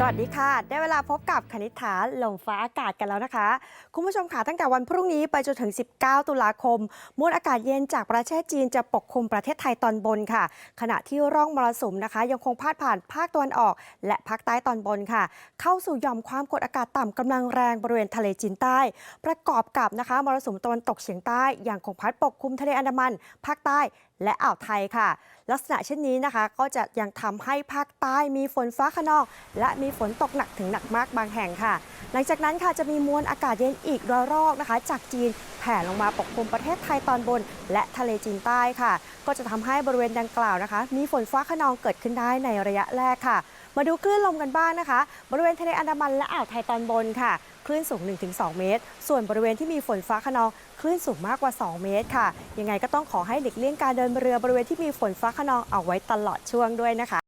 สวัสดีค่ะ ได้เวลาพบกับคณิษฐาลมฟ้าอากาศกันแล้วนะคะ คุณผู้ชมค่ะตั้งแต่วันพรุ่งนี้ไปจนถึง 19 ตุลาคมมวลอากาศเย็นจากประเทศจีนจะปกคลุมประเทศไทยตอนบนค่ะ ขณะที่ร่องมรสุมนะคะ ยังคงพาดผ่านภาคตะวันออก และภาคใต้ตอนบนค่ะ เข้าสู่หย่อมความกดอากาศต่ำกำลังแรงบริเวณทะเลจีนใต้ ประกอบกับนะคะมรสุมตะวันตกเฉียงใต้ยังคงพัดปกคลุมทะเลอันดามัน ภาคใต้และอ่าวไทยค่ะ ลักษณะเช่นนี้นะคะ ก็จะยังทำให้ภาคใต้มีฝนฟ้าขนอง และมีฝนตกหนักถึงหนักมากบางแห่งค่ะ หลังจากนั้นค่ะจะมีมวลอากาศเย็นอีกระลอกนะคะ จากจีนแผ่ลงมาปกคลุมประเทศไทยตอนบน และทะเลจีนใต้ค่ะ ก็จะทำให้บริเวณดังกล่าวนะคะ มีฝนฟ้าขนองเกิดขึ้นได้ในระยะแรกค่ะ มาดูคลื่นลมกันบ้างนะคะ บริเวณทะเลอันดามันและอ่าวไทยตอนบนค่ะ คลื่นสูง 1-2 เมตร ส่วนบริเวณที่มีฝนฟ้าขนองคลื่นสูงมากกว่า 2 เมตรค่ะ ยังไงก็ต้องขอให้หลีกเลี่ยงการเดินเรือบริเวณที่มีฝนฟ้าขนองเอาไว้ตลอดช่วงด้วยนะคะ